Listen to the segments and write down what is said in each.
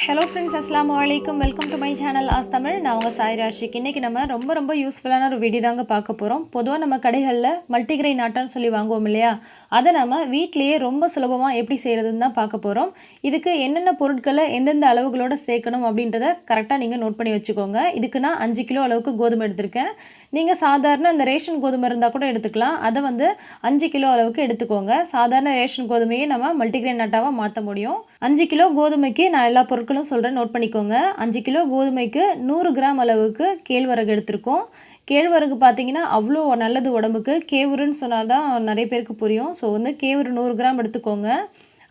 Hello friends அஸ்லாம் வலைக்கம் welcome to my channel ஆஸ் தமிழ் நான் உங்கள் சாய் ராஷிக். இன்றைக்கி நம்ம ரொம்ப ரொம்ப யூஸ்ஃபுல்லான ஒரு வீடியோ தாங்க பார்க்க போகிறோம் பொதுவாக நம்ம கடைகளில் மல்டிகிரெயின் ஆட்டான்னு சொல்லி வாங்குவோம் இல்லையா? அதை நம்ம வீட்லேயே ரொம்ப சுலபமாக எப்படி செய்கிறதுன்னு தான் பார்க்க போகிறோம் இதுக்கு என்னென்ன பொருட்களை எந்தெந்த அளவுகளோட சேர்க்கணும் அப்படின்றத கரெக்டாக நீங்கள் நோட் பண்ணி வச்சுக்கோங்க. இதுக்கு நான் அஞ்சு கிலோ அளவுக்கு கோதுமை எடுத்திருக்கேன். நீங்கள் சாதாரண அந்த ரேஷன் கோதுமை இருந்தால் கூட எடுத்துக்கலாம். அதை வந்து அஞ்சு கிலோ அளவுக்கு எடுத்துக்கோங்க. சாதாரண ரேஷன் கோதுமையை நம்ம மல்டிகிரெயின் நட்டாவாக மாற்ற முடியும். அஞ்சு கிலோ கோதுமைக்கு நான் எல்லா பொருட்களும் சொல்கிறேன் நோட் பண்ணிக்கோங்க. அஞ்சு கிலோ கோதுமைக்கு நூறு கிராம் அளவுக்கு கேழ்வரகு எடுத்திருக்கோம். கேழ்வரகு பார்த்தீங்கன்னா அவ்வளோ நல்லது உடம்புக்கு. கேவுருன்னு சொன்னால் தான் நிறைய பேருக்கு புரியும். ஸோ வந்து கேவுரு நூறு கிராம் எடுத்துக்கோங்க.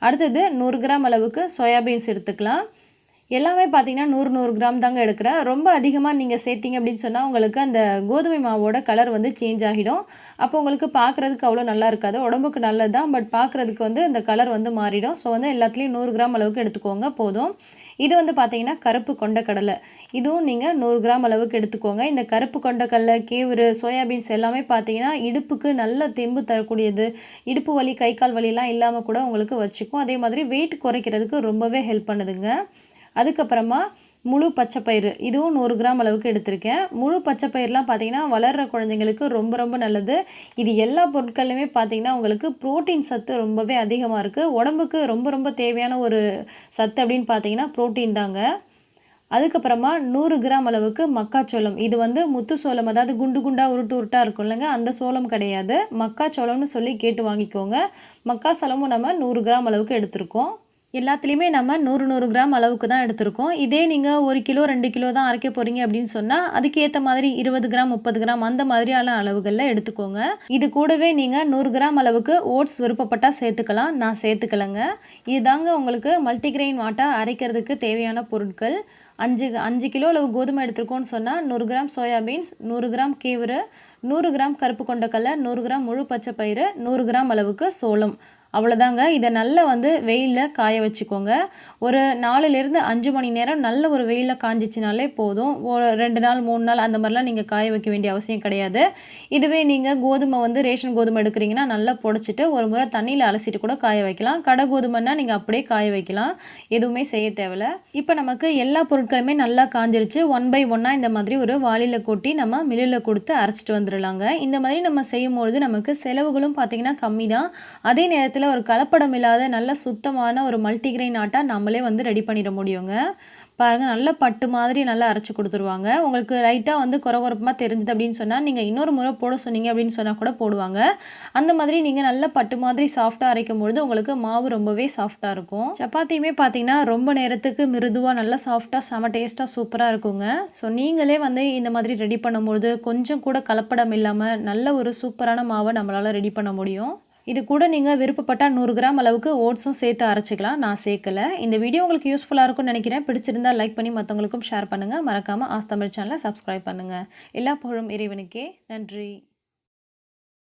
அடுத்தது நூறு கிராம் அளவுக்கு சோயாபீன்ஸ் எடுத்துக்கலாம். எல்லாமே பார்த்தீங்கன்னா நூறு நூறு கிராம் தாங்க எடுக்கிறேன். ரொம்ப அதிகமாக நீங்கள் சேர்த்திங்க அப்படின்னு சொன்னால் உங்களுக்கு அந்த கோதுமை மாவோட கலர் வந்து சேஞ்ச் ஆகிடும். அப்போ உங்களுக்கு பார்க்குறதுக்கு அவ்வளோ நல்லா இருக்காது. உடம்புக்கு நல்லது தான் பட் பார்க்குறதுக்கு வந்து இந்த கலர் வந்து மாறிடும். ஸோ வந்து எல்லாத்துலேயும் நூறு கிராம் அளவுக்கு எடுத்துக்கோங்க போதும். இது வந்து பார்த்தீங்கன்னா கருப்பு கொண்ட கடலை. இதுவும் நீங்கள் நூறு கிராம் அளவுக்கு எடுத்துக்கோங்க. இந்த கருப்பு கொண்ட கேவுரு சோயாபீன்ஸ் எல்லாமே பார்த்தீங்கன்னா இடுப்புக்கு நல்ல தெம்பு தரக்கூடியது. இடுப்பு வலி கை கால் வலிலாம் இல்லாமல் கூட உங்களுக்கு வச்சுக்கும். அதே மாதிரி வெயிட் குறைக்கிறதுக்கு ரொம்பவே ஹெல்ப் பண்ணுதுங்க. அதுக்கப்புறமா முழு பச்சைப்பயிறு. இதுவும் நூறு கிராம் அளவுக்கு எடுத்திருக்கேன். முழு பச்சைப்பயிரெலாம் பார்த்தீங்கன்னா வளர்கிற குழந்தைங்களுக்கு ரொம்ப ரொம்ப நல்லது. இது எல்லா பொருட்கள்லையுமே பார்த்தீங்கன்னா உங்களுக்கு ப்ரோட்டீன் சத்து ரொம்பவே அதிகமாக இருக்குது உடம்புக்கு ரொம்ப ரொம்ப தேவையான ஒரு சத்து அப்படின்னு பார்த்தீங்கன்னா ப்ரோட்டீன் தாங்க. அதுக்கப்புறமா நூறு கிராம் அளவுக்கு மக்காச்சோளம். இது வந்து முத்து சோளம் அதாவது குண்டு குண்டாக உருட்டு உருட்டாக இருக்கும் இல்லைங்க? அந்த சோளம் கிடையாது. மக்காச்சோளம்னு சொல்லி கேட்டு வாங்கிக்கோங்க. மக்காச்சோளமும் நம்ம நூறு கிராம் அளவுக்கு எடுத்திருக்கோம். எல்லாத்துலேயுமே நம்ம நூறு நூறு கிராம் அளவுக்கு தான் எடுத்திருக்கோம். இதே நீங்கள் ஒரு கிலோ ரெண்டு கிலோ தான் அரைக்க போகிறீங்க அப்படின்னு சொன்னால் அதுக்கேற்ற மாதிரி இருபது கிராம் முப்பது கிராம் அந்த மாதிரியான அளவுகளில் எடுத்துக்கோங்க. இது கூடவே நீங்கள் நூறு கிராம் அளவுக்கு ஓட்ஸ் விருப்பப்பட்டால் சேர்த்துக்கலாம். நான் சேர்த்துக்கலைங்க. இதுதாங்க உங்களுக்கு மல்டிகிரெயின் வாட்டா அரைக்கிறதுக்கு தேவையான பொருட்கள். அஞ்சு அஞ்சு கிலோ அளவு கோதுமை எடுத்திருக்கோன்னு சொன்னால் நூறு கிராம் சோயாபீன்ஸ் நூறு கிராம் கேவுரு நூறு கிராம் கருப்பு கொண்டக்கடலை நூறு கிராம் முழு பச்சை பயிறு நூறு கிராம் அளவுக்கு சோளம். அவ்வளோதாங்க இதை நல்லா வந்து வெயிலில் காய வச்சுக்கோங்க. ஒரு நாலுலேருந்து அஞ்சு மணி நேரம் நல்ல ஒரு வெயிலில் காஞ்சிச்சினாலே போதும். ஒரு ரெண்டு நாள் மூணு நாள் அந்த மாதிரிலாம் நீங்கள் காய வைக்க வேண்டிய அவசியம் கிடையாது. இதுவே நீங்கள் கோதுமை வந்து ரேஷன் கோதுமை எடுக்கிறீங்கன்னா நல்லா புடச்சிட்டு ஒரு முறை தண்ணியில் அலசிட்டு கூட காய வைக்கலாம். கடை கோதுமைன்னா நீங்கள் அப்படியே காய வைக்கலாம். எதுவுமே செய்ய தேவையில்ல. இப்போ நமக்கு எல்லா பொருட்களுமே நல்லா காஞ்சிருச்சு. ஒன் பை ஒன்னாக இந்த மாதிரி ஒரு வாளியில் கொட்டி நம்ம மில்லில் கொடுத்து அரைச்சிட்டு வந்துடலாங்க இந்த மாதிரி நம்ம செய்யும்பொழுது நமக்கு செலவுகளும் பார்த்திங்கன்னா கம்மி தான் அதே நேரத்தில் நேரத்தில் ஒரு கலப்படம் இல்லாத நல்ல சுத்தமான ஒரு மல்டிகிரெயின் ஆட்டா நம்மளே வந்து ரெடி பண்ணிட முடியுங்க. பாருங்கள் நல்ல பட்டு மாதிரி நல்லா அரைச்சி கொடுத்துருவாங்க. உங்களுக்கு லைட்டாக வந்து குறகுறப்பமாக தெரிஞ்சுது அப்படின்னு சொன்னால் நீங்கள் இன்னொரு முறை போட சொன்னீங்க அப்படின்னு சொன்னால் கூட போடுவாங்க. அந்த மாதிரி நீங்கள் நல்ல பட்டு மாதிரி சாஃப்டாக அரைக்கும் பொழுது உங்களுக்கு மாவு ரொம்பவே சாஃப்டாக இருக்கும். சப்பாத்தியுமே பார்த்தீங்கன்னா ரொம்ப நேரத்துக்கு மிருதுவாக நல்லா சாஃப்டாக செம டேஸ்ட்டாக சூப்பராக இருக்குங்க. ஸோ நீங்களே வந்து இந்த மாதிரி ரெடி பண்ணும்பொழுது கொஞ்சம் கூட கலப்படம் இல்லாமல் நல்ல ஒரு சூப்பரான மாவை நம்மளால் ரெடி பண்ண முடியும். இது கூட நீங்கள் விருப்பப்பட்டால் நூறு கிராம் அளவுக்கு ஓட்ஸும் சேர்த்து அரைச்சிக்கலாம். நான் சேர்க்கலை. இந்த வீடியோ உங்களுக்கு யூஸ்ஃபுல்லாக இருக்கும்னு நினைக்கிறேன். பிடிச்சிருந்தா லைக் பண்ணி மற்றவங்களுக்கும் ஷேர் பண்ணுங்கள் மறக்காமல் ஆஸ் தமிழ் சேனலை சப்ஸ்கிரைப் பண்ணுங்கள் எல்லா புகழும் இறைவனுக்கே. நன்றி.